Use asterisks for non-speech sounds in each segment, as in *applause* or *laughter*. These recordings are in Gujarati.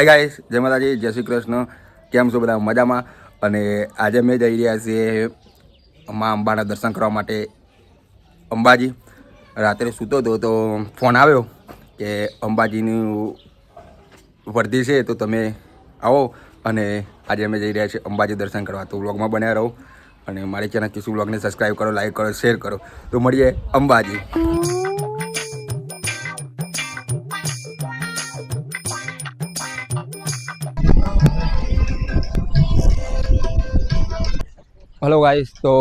હાય ગાઈસ જય માતાજી, જય શ્રી કૃષ્ણ. કેમ છો બધા? મજામાં? અને આજે મેં જઈ રહ્યા છીએ મા અંબાના દર્શન કરવા માટે અંબાજી. રાત્રે સૂતો હતો તો ફોન આવ્યો કે અંબાજીનું વર્ધી છે તો તમે આવો. અને આજે અમે જઈ રહ્યા છીએ અંબાજી દર્શન કરવા. તો વ્લોગમાં બન્યા રહો અને મારી ચેનલ કિશુ વ્લોગને સબસ્ક્રાઈબ કરો, લાઈક કરો, શેર કરો. તો મળીએ અંબાજી. હલો ગાઈસ તો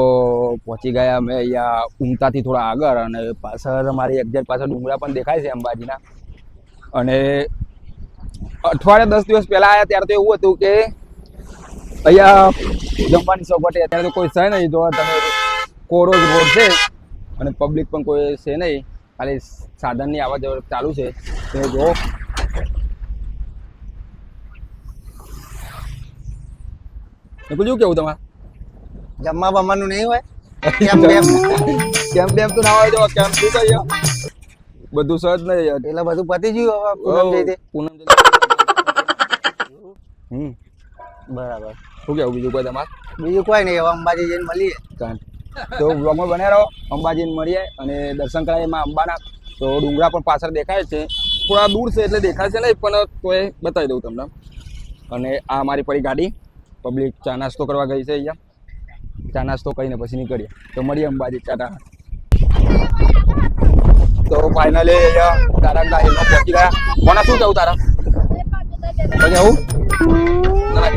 પહોંચી ગયા અમે અહીંયા ઉમતાથી થોડા આગળ અને પાછળ મારી એક્ઝેટ પાછળ ડુંગરા પણ દેખાય છે અંબાજીના. અને અઠવાડિયા દસ દિવસ પહેલા આવ્યા ત્યારે તો એવું હતું કે અહીંયા જમવાની સગવડ અત્યારે તો કોઈ છે નહીં. જો તમે કોરો જ રોડ છે અને પબ્લિક પણ કોઈ છે નહીં. ખાલી સાધનની આવવા જવા ચાલુ છે. તે જો. શું કેવું તમારે? જમવા બમવાનું નહીં હોય? કેમ બેમ કેમ બેમ તો ના હોય તો કેમ? શું કહીએ બધું સજ નહીં યાર. એટલે બધું પતી ગયું હવે પૂનમ જઈ પૂનમ જઈ હમ બરાબર. શું કેવું બીજું કોઈ તમારે? બીજું કોઈ નહીં હવે અંબાજી જઈને મળીએ. કાંઈ તો બ્લોગમાં બન્યા રહો અંબાજીને મળીએ અને દર્શન કરાય એમાં અંબાના. તો ડુંગરા પણ પાછળ દેખાય છે. થોડા દૂર છે એટલે દેખાય છે નહીં પણ તોય બતાવી દઉં તમને. અને આ અમારી પડી ગાડી. પબ્લિક ચા નાસ્તો કરવા ગઈ છે અહીંયા. ચા નાસ્તો કરીને પછી નીકળીએ. તો મળીએ અંબાજી ચાટા તો ફાઇનલી અહીંયા તારા ગાડીમાં પહોંચી ગયા. કોને શું કહું તારા? આવું? ના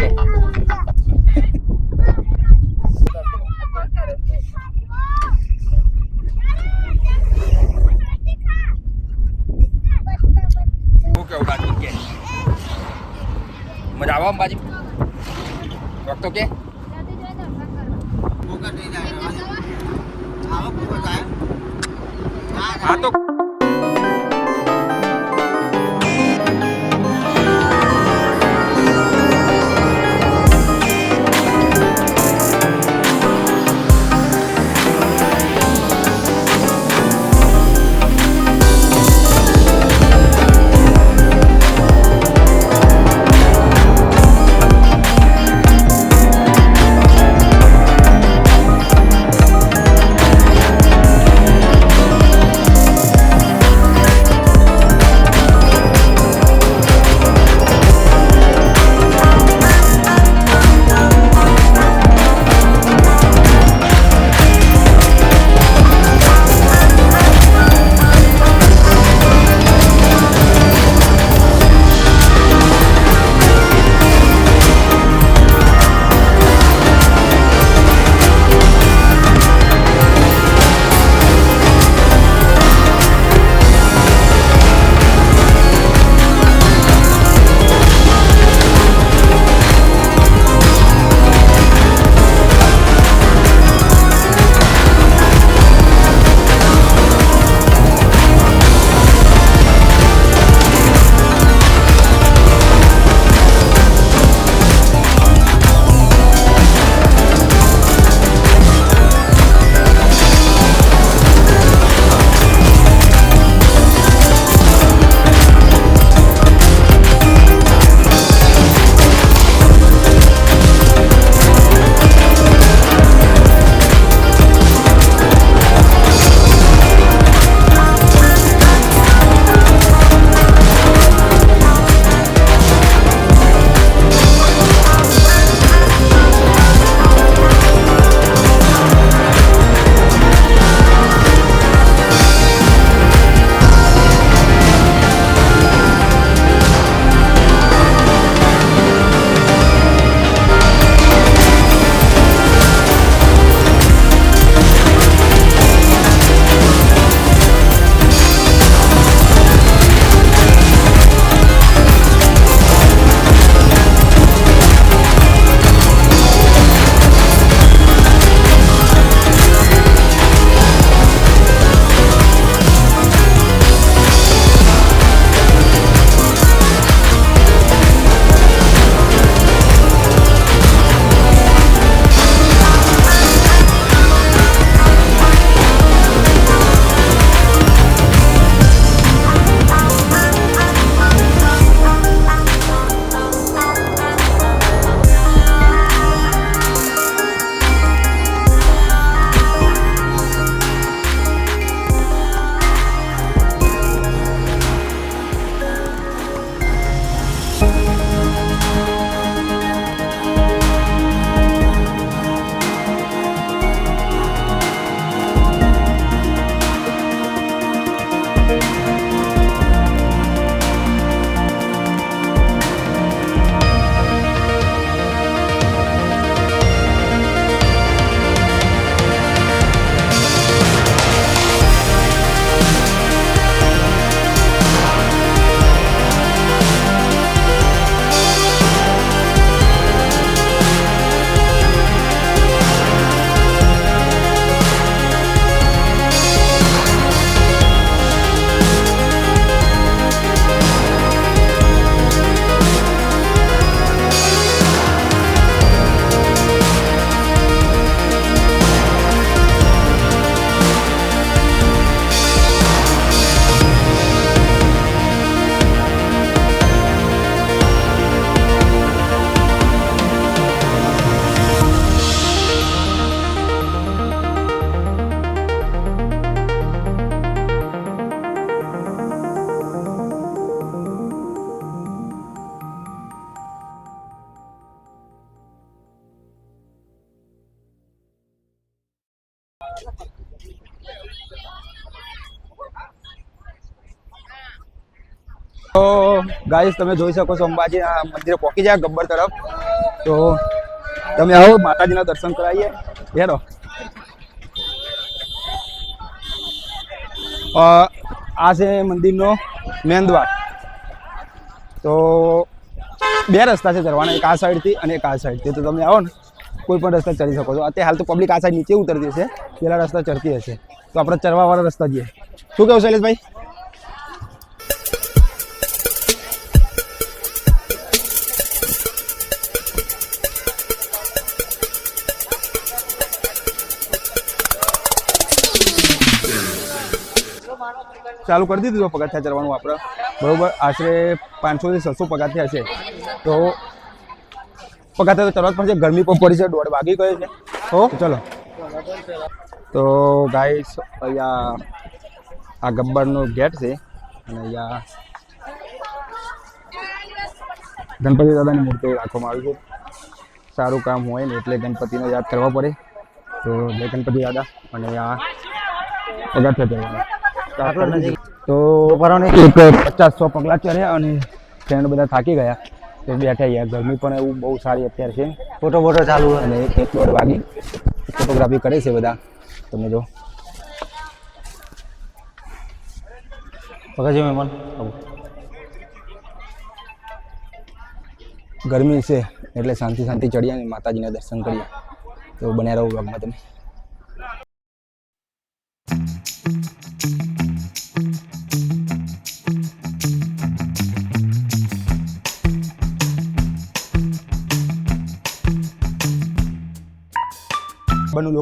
ગાઈસ તમે જોઈ શકો છો અંબાજી આ મંદિરે પહોંચી જાય ગબ્બર તરફ. તો તમે આવો, માતાજીના દર્શન કરાવીએ. હેરો આ છે મંદિરનો મેન દ્વાર. તો બે રસ્તા છે ચડવાના, એક આ સાઈડથી અને એક આ સાઈડથી. તો તમે આવો ને, કોઈ પણ રસ્તા ચડી શકો છો. અત્યારે હાલ તો પબ્લિક આ સાઈડ નીચે ઉતરતી હશે, પેલા રસ્તા ચડતી હશે. તો આપણે ચડવાવાળા રસ્તા જઈએ. શું કહેવું શૈલેષભાઈ? ચાલુ કરી દીધું પગથિયા ચડવાનું આપણે બરાબર? આશરે પાંચસોથી છસો પગથિયા છે. તો પગથિયા તો ચડવા જ પડશે. ગરમી પણ પડી છે. દોઢ વાગી ગયો છે. તો ચલો. તો ગાઈસ અહીંયા આ ગબ્બરનો ગેટ છે. અને અહીંયા ગણપતિ દાદાની મૂર્તિ રાખવામાં આવી છે. સારું કામ હોય ને એટલે ગણપતિને યાદ કરવા પડે. તો જય ગણપતિ દાદા. અને આ પગથિયા ચડવાના તો એક પચાસ સો પગલા ચડ્યા અને ફ્રેન્ડ બધા થાકી ગયા. તો બેઠા અહીંયા. ગરમી પણ એવું બહુ સારી અત્યારે છે. ફોટો ફોટો ચાલુ હોય. અને એક દોઢ વાગી. ફોટોગ્રાફી કરે છે બધા. તમે જો. પકડજો મહેમાન ગરમી છે એટલે શાંતિ શાંતિ ચડીએ અને માતાજીના દર્શન કરીએ તો બન્યા રહો વ્લોગમાં તમે.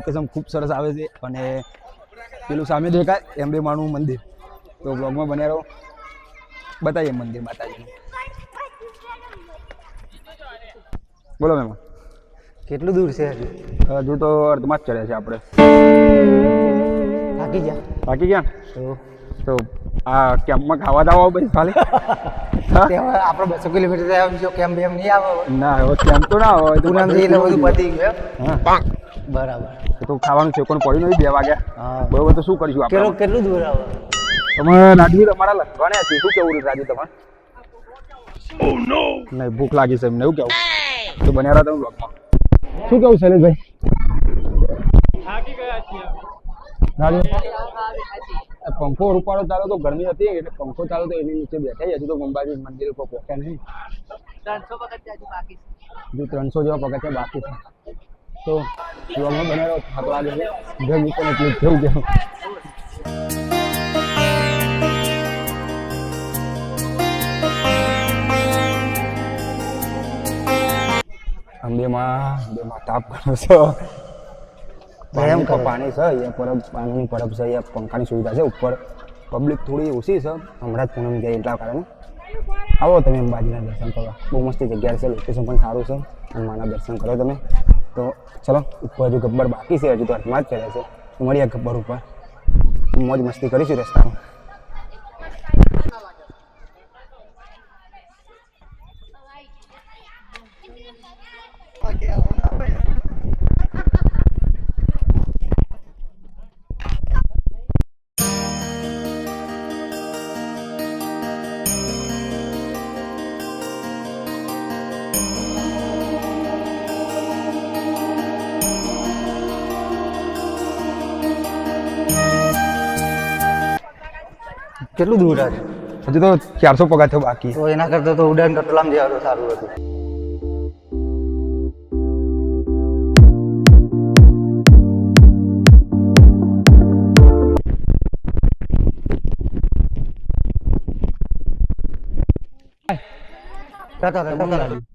લોકેશન ખૂબ સરસ આવે છે અને પેલું સામે દેખાય એમ બે માનું મંદિર. તો બ્લોગમાં બન્યા રહો. બતાવીએ મંદિર માતાજીનું. બોલો મેમ કેટલું દૂર છે હજુ? તો અર્ધમાં જ ચડ્યા છે આપણે. થાકી ગયા? થાકી ગયા? તો? તો આ કેમ્પમાં ખાવા દાવા પછી ખાલી. આપણે બસો કિલોમીટર થયા બીજો કેમ નહીં આવે. ના કેમ કેમ્પ તો ના હોય તો એટલે બધું પતી ગયું હા. બરાબર. તો ખાવાનું છે કોણ પડ્યું નથી બે વાગ્યા હા. બરોબર તો શું કરીશું આપણે? કેટલું કેટલું દૂર આવે તમે રાજવીર અમારા લખવાના છે શું કેવું રાજુ તમારે? નહીં ભૂખ લાગી છે એમને એવું કેવું? તો બન્યા રહ્યા તમે બ્લોગમાં શું કેવું શૈલેષભાઈ? રાજુ? આ પંખો રૂપાળો ચાલો તો ગરમી હતી એટલે પંખો ચાલો તો એની નીચે બેઠા હજુ તો અંબાજી મંદિર ઉપર પહોંચ્યા નહીં. હજુ ત્રણસો જેવા પગથિયા બાકી છે. તો જોવામાં બનાવ્યો થાક લાગે છે. ઘર પણ એટલી જવું જેવું અંબેમાં અંબેમાં તાપ કરો છો. પાણી પાણી છે અહીંયા પરબ પાણીની પરબ છે અહીંયા પંખાની સુવિધા છે ઉપર. પબ્લિક થોડી ઓછી છે. હમણાં જ પૂનમ ગયા એટલા કારણે. આવો તમે અંબાજીના દર્શન કરવા. બહુ મસ્ત જગ્યા છે લોકેશન પણ સારું છે. હનુમાનના દર્શન કરો તમે. તો ચલો, ઉપર હજુ ગબ્બર બાકી છે, હજુ તો હાથમાં જ ચડે છે. મળીએ ગબ્બર ઉપર. મોજ મસ્તી કરીશું રસ્તામાં. કેટલું દૂર છે? હજુ તો ચારસો પગાથિયો બાકી. તો એના કરતાં તો ઉડાન કટોલામ જવા તો સારું હતું.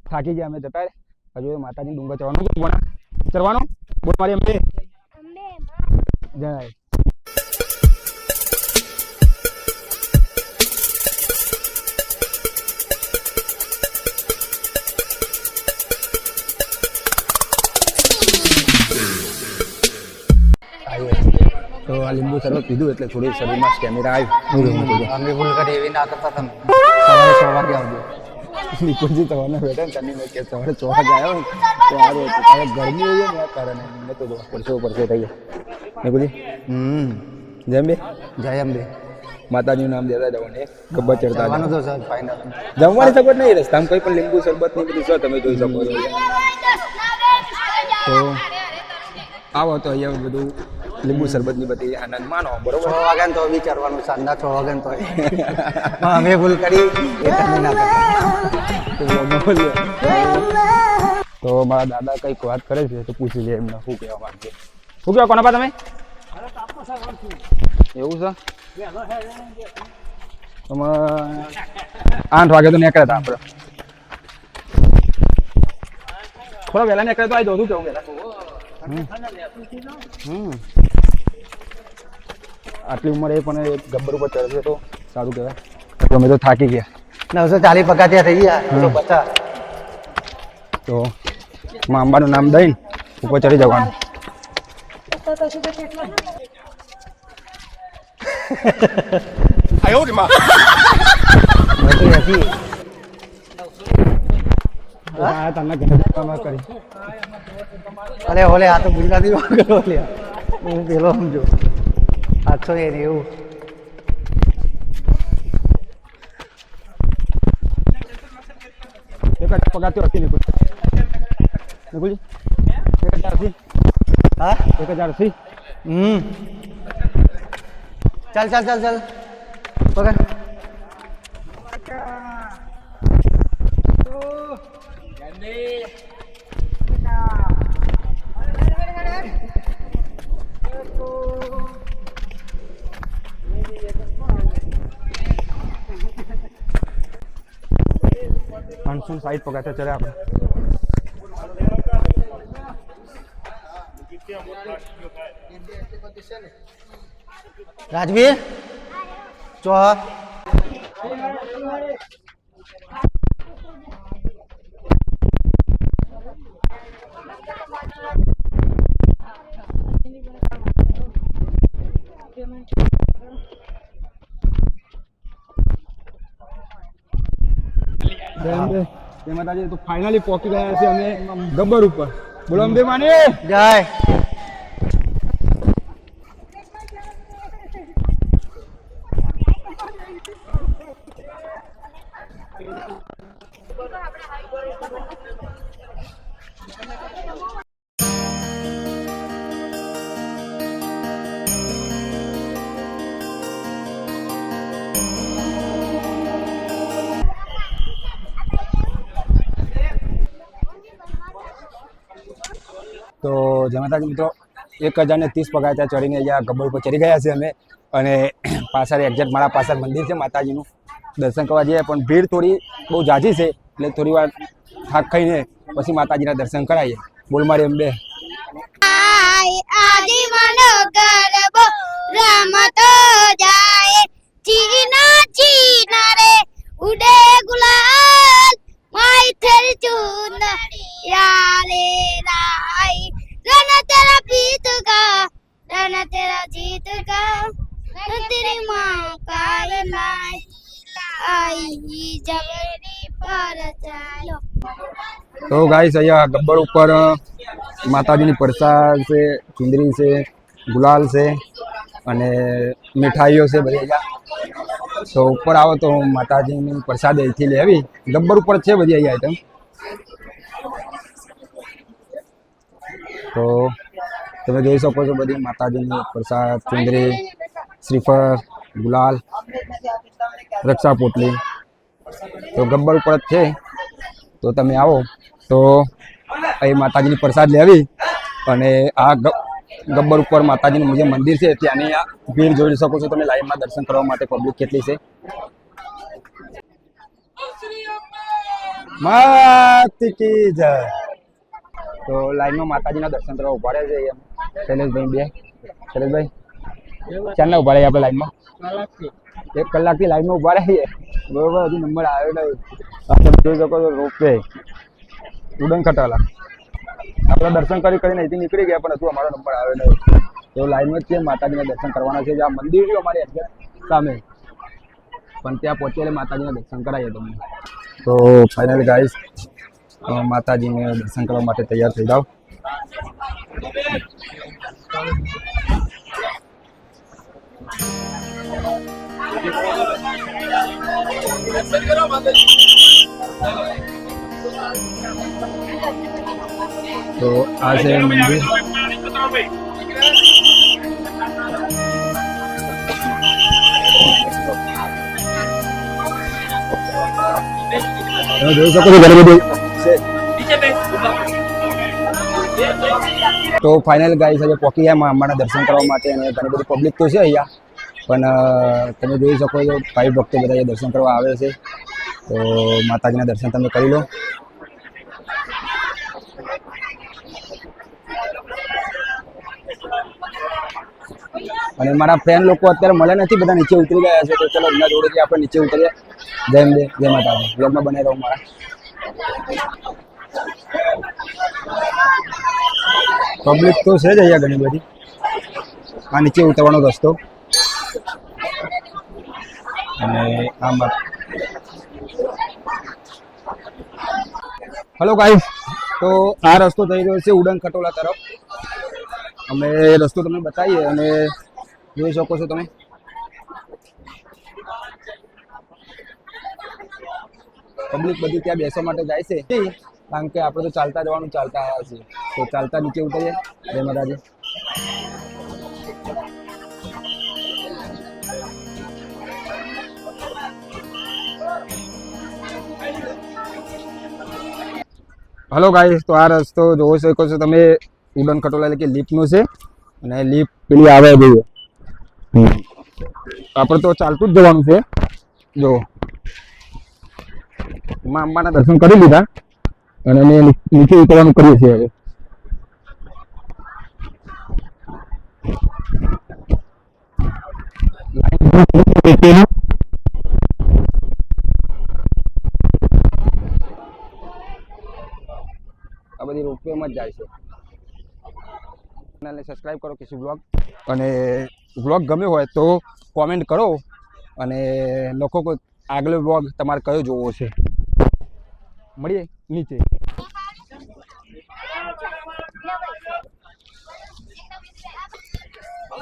થાકી ગયા અમે જતા હજુ માતાજી ડુંગર ચડવાનું ચડવાનું? બોલ મારી અંબે. જય. તો આ પીધું એટલે થોડી શરીરમાં સ્ટેમિના આવ્યું અમે ભૂલ કરી એવી ના કરતા તમે સવારે છ વાગે આવજો નિકુંજી તમારે બેઠા ને તમે કે સવારે છ વાગે આવ્યો ને તો સારું હતું કારણ ગરમી હોય ને કારણે મેં તો પરસો પરસો થઈ ગયા નિકુંજી હમ જેમ બે જય અંબે માતાજીનું નામ દેતા જવાનું ને ગબ્બર ચડતા જવાનું તો સર ફાઇનલ જમવાની સગવડ નહીં રસ્તામાં કોઈ પણ લીંબુ શરબત નહીં બધું છે તમે જોઈ શકો છો તો આવો તો અહીંયા બધું લીંબુ શરબતની બધી આનંદ માનો છ બરોબર વાગ્યા તો વિચારવાનું સાંજના છ વાગ્યા તો. પણ અમે ભૂલ કરી. એ તમે ના કરતા તો મારા દાદા કંઈક વાત કરે છે તો પૂછી લે એમને શું કહેવા માંગે. શું કહેવા કોના પા તમે? એવું છે? તમે આઠ વાગે તો નીકળ્યા હતા આપણે. થોડા વહેલા નીકળે તો આવી જોતું શું કેવું વહેલા. આટલી ઉંમરે પણ ગબ્બર ઉપર ચડશે તો સારું કહેવાય. અમે તો થાકી ગયા. નવસો ચાલીસ ત્યાં થઈ ગયા. તો માં અંબાનું નામ દઈને ઉપર ચડી જવાનું. નવસો *laughs* હા તમને ઘરે કરી અરે ઓલે આ તો ગુજરાતી વાગડો લે હું પેલો સમજો. આછો એ એવું એક હજાર પગાર હતી નિકુલ નિકુલજી? એક હજાર અસી હા? એક હજાર હમ. ચાલ ચાલ ચાલ ચાલ. પકડ ને સાઠ ચડે આપણે. રાજવીર? ચો તે માતાજી તો ફાઇનલી પહોંચી ગયા છે અમે ગબ્બર ઉપર. બોલો અંબે માની જય. તો જમાતા માતાજી મિત્રો, એક હજાર ને ત્રીસ પગાર ત્યાં ચડીને અહીંયા ગબ્બર ઉપર ચડી ગયા છે અમે. અને પાછળ એક્ઝેક્ટ મારા પાછળ મંદિર છે માતાજીનું. દર્શન કરવા જઈએ, પણ ભીડ થોડી બહુ જાજી છે. એટલે થોડી વાર થાક ખાઈને પછી માતાજીના દર્શન કરાવીએ. બોલ મારી અંબે. આદિ ચીના ચીના ગુલાલ માય થર ચુંદડી યાલે રાઈ રન તેરા પ્રીત કા રન તેરા જીત કા રન તેરી માँ का नाय आई जबरी पर चालो તો ગાઈસ અહીંયા ગબ્બર ઉપર અ, માતાજીની પ્રસાદ છે ચુંદરી છે ગુલાલ છે અને મીઠાઈઓ છે બધી અહીંયા તો ઉપર આવો તો માતાજીની પ્રસાદ અહીંથી લેવી ગબ્બર ઉપર છે બધી અહીંયા આઈટમ તો તમે જોઈ શકો છો બધી માતાજીની પ્રસાદ, ચુંદરી, શ્રીફળ, ગુલાલ રક્ષા પોટલી તો ગબ્બર ઉપર છે. તો તમે આવો. તો અહીં માતાજીની પ્રસાદ લેવી અને આ ગબ્બર ઉપર માતાજીનું જે મંદિર છે, ત્યાંની આ ભીડ જોઈ શકો છો તમે. લાઈવમાં દર્શન કરવા માટે પબ્લિક કેટલી છે? માતી કી જય. તો લાઈનમાં માતાજીના દર્શન કરવા ઊભા રહે છે એમ શૈલેષભાઈ બે. શૈલેષભાઈ, ચાલના ઊભા રહીએ આપણે લાઈનમાં એક કલાકથી લાઈનમાં ઊભા રહીએ. બરોબર, હજુ નંબર આવ્યો આપણે જોઈ શકો છો રોપવે. ઉડન ખટાલા. આપણે દર્શન કરી કરીને અહીંથી નીકળી ગયા, પણ હજુ અમારો નંબર આવ્યો નહીં. તો લાઈનમાં જ છે માતાજીના દર્શન કરવાના છે. જ્યાં મંદિર છે અમારી સામે. પણ ત્યાં પહોંચીને માતાજીના દર્શન કરાવીએ તમને. તો ફાઇનલ ગાઈસ માતાજીને દર્શન કરવા માટે તૈયાર થઈ જાઓ તો આ છે મંદિર તમે જોઈ શકો છો ઘણી બધી તો ફાઇનલ ગાઈસ આજે પોકી ગયા અંબાના દર્શન કરવા માટે અને ઘણી બધી પબ્લિક તો છે અહીંયા. પણ તમે જોઈ શકો છો, ભાઈ ભક્તો બધા દર્શન કરવા આવે છે. તો માતાજીના દર્શન તમે કરી લો. અને મારા ફ્રેન્ડ લોકો અત્યારે મળે નથી, બધા નીચે ઉતરી ગયા છે. તો ચલો, એમના જોડેથી આપણે નીચે ઉતરીએ. જય જય માતાજી. બ્લોગમાં બનાવી રહું મારા. પબ્લિક તો છે જ અહીંયા ઘણી બધી. આ નીચે ઉતરવાનો રસ્તો. અને આમ હલો ગાઈ તો આ રસ્તો થઈ રહ્યો છે ઉડન ખટોલા તરફ. અમે રસ્તો તમને બતાવીએ અને જોઈ શકો છો તમે. પબ્લિક બધી ત્યાં બેસવા માટે જાય છે. કારણ કે આપણે તો ચાલતા જવાનું, ચાલતા આવ્યા છીએ. તો ચાલતા નીચે ઉતરીએ. જય માતાજી. હલો ગાઈસ તો આ રસ્તો જોઈ શકો છો તમે ઉડન ખટોલા એટલે કે લીફનો છે. અને લીફ પેલી આવે, જોઈએ. આપણે તો ચાલતું જ જવાનું છે. જો. માં અંબાના દર્શન કરી લીધા અને અમે નીચે ઉતરવાનું કરીએ છીએ હવે. આ બધી રોપવેમાં જ જાય છે. ચેનલને સબસ્ક્રાઈબ કરો કિસુ બ્લોગ અને બ્લોગ ગમ્યો હોય તો કોમેન્ટ કરો. અને લખો કોઈ આગલો બ્લોગ તમારે કયો જોવો છે? મળીએ નીચે.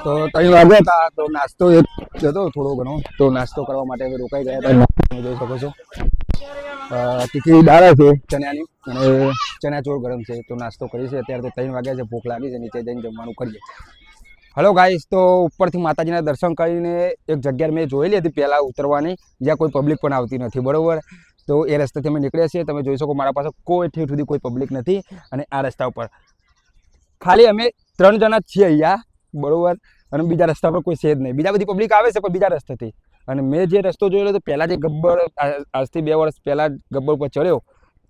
તો ત્રણ વાગ્યા હતા, તો નાસ્તો હતો થોડો ઘણો. તો નાસ્તો કરવા માટે રોકાઈ ગયા હતા. જોઈ શકો છો. તીખી દાળ છે ચણાની, અને ચણા ચોર ગરમ છે. તો નાસ્તો કરીએ છીએ. અત્યારે તો ત્રણ વાગ્યા છે. ભૂખ લાગી છે. નીચે જઈને જમવાનું કરીએ. હલો ગાઈસ તો ઉપરથી માતાજીના દર્શન કરીને એક જગ્યાએ મેં જોયેલી હતી. પહેલાં ઉતરવાની. જ્યાં કોઈ પબ્લિક પણ આવતી નથી. બરોબર? તો એ રસ્તાથી અમે નીકળ્યા છીએ. તમે જોઈ શકો મારા પાસે કોઈ ઠેઠ સુધી કોઈ પબ્લિક નથી અને આ રસ્તા ઉપર. ખાલી અમે ત્રણ જણા છીએ અહીંયા, બરોબર? અને બીજા રસ્તા પર કોઈ છે જ નહીં. બીજા બધી પબ્લિક આવે છે પણ બીજા રસ્તેથી. અને મેં જે રસ્તો જોયેલો તો પહેલાં જે ગબ્બર આજથી બે વર્ષ પહેલાં ગબ્બર પર ચડ્યો.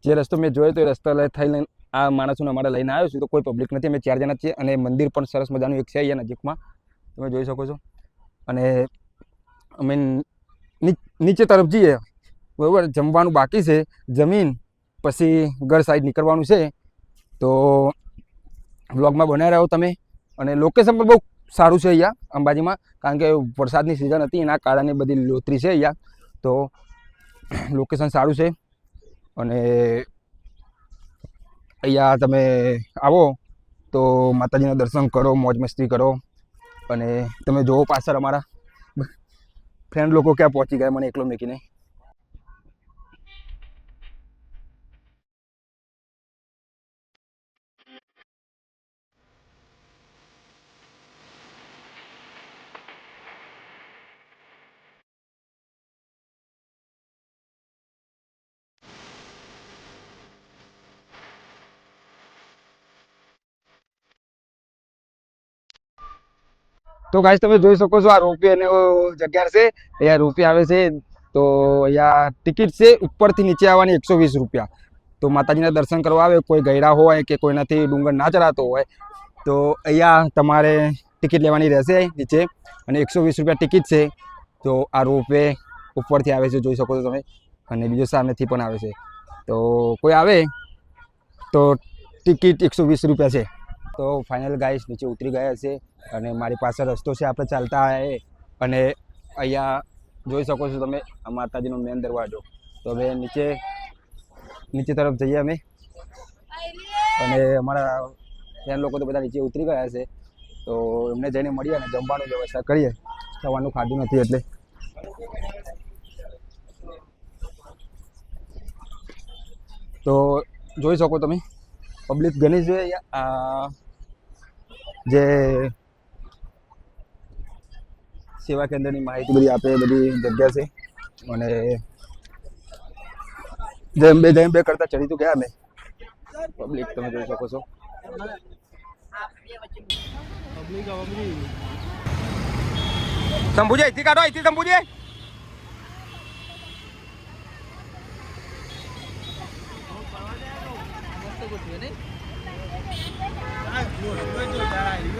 જે રસ્તો મેં જોયો તો એ રસ્તો લઈ થઈને આ માણસોને અમારે લઈને આવ્યો છું. તો કોઈ પબ્લિક નથી. અમે ચાર જણા છીએ અને મંદિર પણ સરસ મજાનું એક છે અહીંયા નજીકમાં. તમે જોઈ શકો છો. અને અમે નીચે તરફ જઈએ. બરાબર, જમવાનું બાકી છે, જમીન, પછી ઘર સાઈડ નીકળવાનું છે. તો વ્લોગમાં બનાવી રહ્યો તમે, અને લોકેશન પણ બહુ સારું છે અહીંયા, અંબાજીમાં, કારણ કે વરસાદની સિઝન હતી, એના કારણે બધી લોતરી છે અહીંયા. તો લોકેશન સારું છે, અને અહીંયા તમે આવો, તો માતાજીના દર્શન કરો, મોજ મસ્તી કરો, અને તમે જોવો પાછળ અમારા ફ્રેન્ડ લોકો ક્યાં પહોંચી ગયા, મને એકલો મૂકીને. તો ગાઈસ તમે જોઈ શકો છો આ રોપવે અને જગ્યા છે. અહીંયા રોપવે આવે છે. તો અહીંયા ટિકિટ છે ઉપરથી નીચે આવવાની એકસો વીસ રૂપિયા. તો માતાજીના દર્શન કરવા આવે, કોઈ ગયડા હોય કે કોઈનાથી ડુંગર ના ચડાતો હોય, તો અહીંયા તમારે ટિકિટ લેવાની રહેશે નીચે અને એકસો વીસ રૂપિયા ટિકિટ છે. તો આ રોપવે ઉપરથી આવે છે, જોઈ શકો છો તમે. અને બીજો સામેથી પણ આવે છે. તો કોઈ આવે તો ટિકિટ એકસો વીસ રૂપિયા છે. તો ફાઇનલ ગાઈસ નીચે ઉતરી ગયા છે. અને મારી પાસે રસ્તો છે, આપણે ચાલતા આવીએ અને અહીંયા જોઈ શકો છો તમે, આ માતાજીનો મેન દરવાજો. તો હવે નીચે નીચે તરફ જઈએ અમે. અને અમારા ત્યાં લોકો તો બધા નીચે ઉતરી ગયા છે. તો એમને જઈને મળીએ અને જમવાનું વ્યવસ્થા કરીએ. સવારનું ખાધું નથી એટલે. તો જોઈ શકો તમે, પબ્લિક ઘણી છે જે સેવા કેન્દ્રની માહિતી બધી આપે એ બધી જગ્યા છે અને જેમ બે જેમ બે કરતા ચડી તો ગયા અમે પબ્લિક તમે જોઈ શકો છો શંભુજી અહીંથી કાઢો અહીંથી શંભુજી